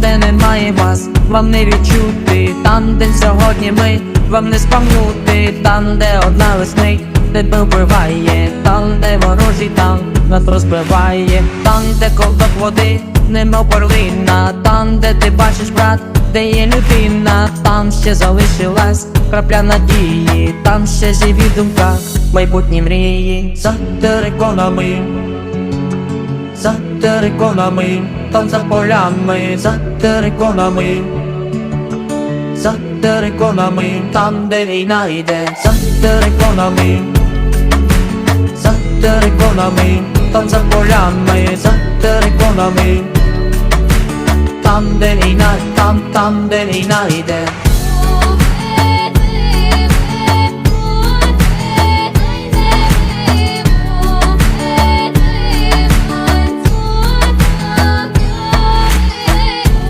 де немає вас, вам не відчути, там, де сьогодні ми, вам не спамнути, там, де одна весни тебе вбиває, там, де ворожий танк нас розбиває, там, де ковток води, нема перлина, там, де ти бачиш брат, де є людина, там ще залишилась крапля надії, там ще живі в думках, майбутні мрії, за териконами за териконами, там за полями, за териконами, за териконами, там де війна йде, за териконами, за териконами, там за полями, за териконами, там де війна, там, там де війна йде.